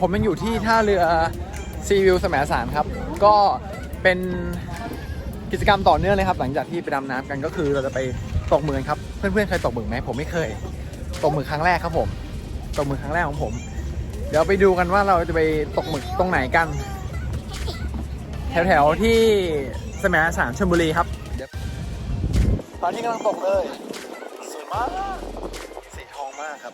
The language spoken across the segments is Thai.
ผมยังอยู่ที่ท่าเรือซีวิวสมสารครับ ก็เป็นกิจกรรมต่อเนื่องเลยครับ หลังจากที่ไปดำน้ำกันก็คือเราจะไปตกหมึกกันครับ เพื่อนๆเคยตกหมึกไหมผมไม่เคย ตกหมึกครั้งแรกครับผม ตกหมึกครั้งแรกของผม เดี๋ยวไปดูกันว่าเราจะไปตกหมึกตรงไหนกัน แถวๆที่สมสารชลบุรีครับตอนนี้กำลังตกเลยสวยมากสีทองมากครับ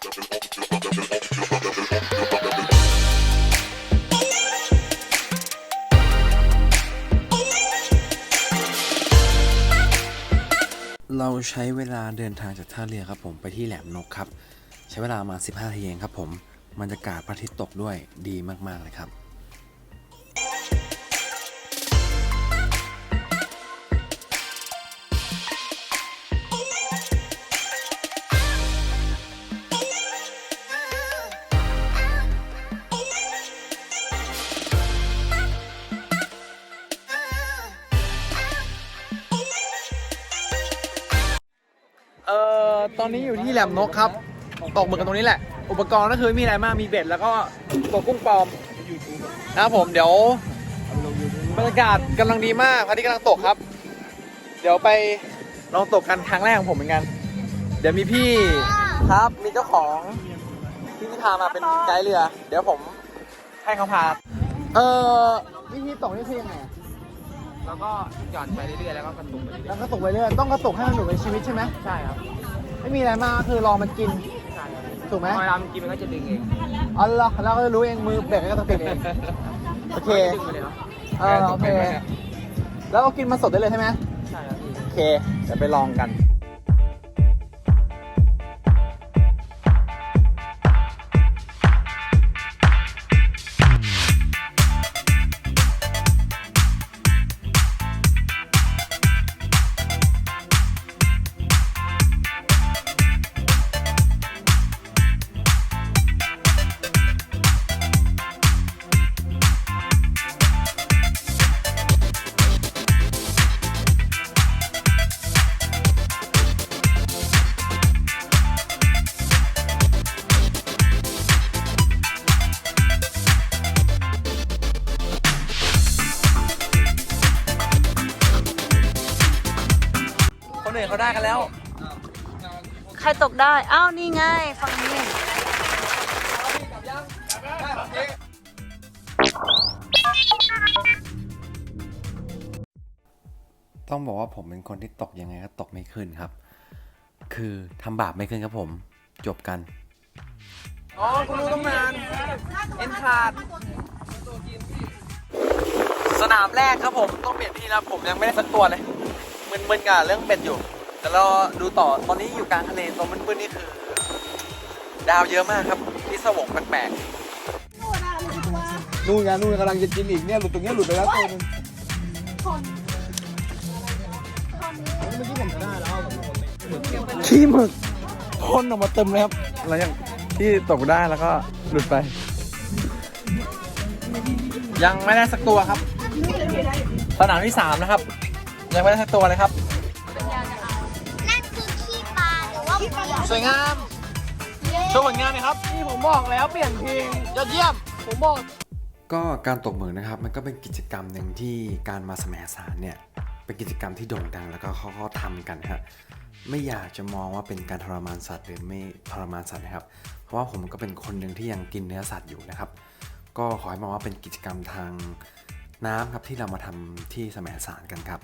เราใช้เวลาเดินทางจากท่าเรือครับผมไปที่แหลมนกครับ ใช้เวลามา 15นาทีเองครับผมบรรยากาศพระอาทิตย์ตกด้วยดีมาก ๆ เลยครับ ตอนนี้อยู่ที่แหลมนกครับตกหมึกกันตรงนี้แหละ อุปกรณ์ก็คือมีอะไรมากมีเบ็ดแล้วก็ตัวกุ้งปลอมนะครับผมเดี๋ยวบรรยากาศกำลังดีมากพระอาทิตย์กำลังตกครับ เดี๋ยวไปลองตกกันครั้งแรกของผมเหมือนกัน เดี๋ยวมีพี่ครับมีเจ้าของที่ที่พามาเป็นไกด์เรือ เดี๋ยวผมให้เขาพา เอ่อวิธีตกนี่คือยังไงอะแล้วก็หย่อนไปเรื่อยๆแล้วก็กระตุกไปเรื่อยแล้วกระตกไปเรื่อยต้องกระตกให้มันอยู่ในชีวิตใช่ไหมๆใช่ครับ ไม่มีอะไรมากก็คือรอมันกินใช่ครับถูกไหมพอเวลามันกินมันก็จะดึงเองอ๋อเหรอเราก็จะรู้เองมือเบรกก็ต้องติดเอง โอเค ดึงไปเลยครับเออโอเค แล้วเรากินมันสดได้เลยใช่ไหมใช่ครับพี่ โอเคเดี๋ยวไปลองกัน คนอื่นเขาได้กันแล้ว ใครตกได้ อ้าว นี่ไงฝั่งนี้ ต้องบอกว่าผมเป็นคนที่ตกยังไงก็ตกไม่ขึ้นครับ คือทำบาปไม่ขึ้นครับผม จบกัน อ๋อคุณรู้ต้องนาน เอ็นขาด สนามแรกครับผม ต้องเปลี่ยนที่แล้วผมยังไม่ได้สักตัวเลย มึนๆกับเรื่องเป็ดอยู่แต่เราดูต่อตอนนี้อยู่กลางทะเลตรงมึนๆนี่คือ ดาวเยอะมากครับที่สวงแปลกๆนู่นไงนู่นกำลังจะกินอีกเนี่ยหลุดตรงนี้หลุดไปแล้วตัวนึงขี้หมึกพ่นออกมาเต็มเลยครับหลังจากที่ตกได้แล้วก็หลุดไป ยังไม่ได้สักตัวครับสนามที่สามนะครับ ยังไม่ได้สักตัวเลยครับ นั่นคือขี้ปลาหรือว่าขี้ปลาสวยงามโชว์ผลงานหน่อยครับ นี่ผมบอกแล้วเปลี่ยนเพลงยอดเยี่ยม ผมบอก ก็การตกหมึกนะครับมันก็เป็นกิจกรรมหนึ่งที่การมาแสมสารเนี่ยเป็นกิจกรรมที่โด่งดังแล้วก็เขาก็ทำกันฮะไม่อยากจะมองว่าเป็นการทรมานสัตว์หรือไม่ทรมานสัตว์นะครับ เพราะว่าผมก็เป็นคนหนึ่งที่ยังกินเนื้อสัตว์อยู่นะครับ ก็ขอให้มองว่าเป็นกิจกรรมทางน้ำครับที่เรามาทำที่แสมสารกันครับ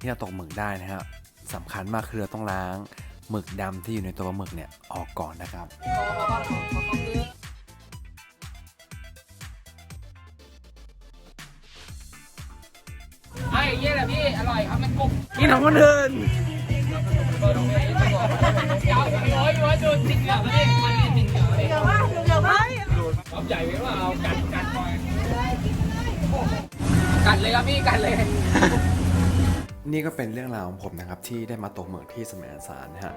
ที่เราตกหมึกได้นะครับสำคัญมากคือเราต้องล้างหมึกดำที่อยู่ในตัวปลาหมึกเนี่ยออกก่อนนะครับไอ้เยี่ยแหละพี่ อร่อยครับมันกรุบกินของคนอื่นยวร้อยร้อยดูติดเหลืองเลยมันมีติดเหลือง เอาใหญ่ไว้ว่าเอากัดกัดหน่อยกัดเลยครับพี่กัดเลย นี่ก็เป็นเรื่องราวของผมนะครับที่ได้มาตกหมึกที่สมัยสารนะฮะ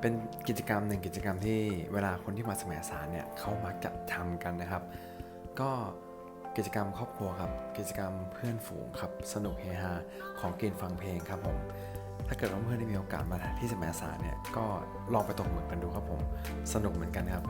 เป็นกิจกรรมหนึ่งกิจกรรมที่เวลาคนที่มาแสมสารเนี่ยเขามักจะทำกันนะครับ ก็กิจกรรมครอบครัวครับกิจกรรมเพื่อนฝูงครับสนุกเฮฮาของกินฟังเพลงครับผมถ้าเกิดว่าเพื่อนได้มีโอกาสมาที่แสมสารเนี่ยก็ลองไปตกหมึกกันดูครับผมสนุกเหมือนกันครับ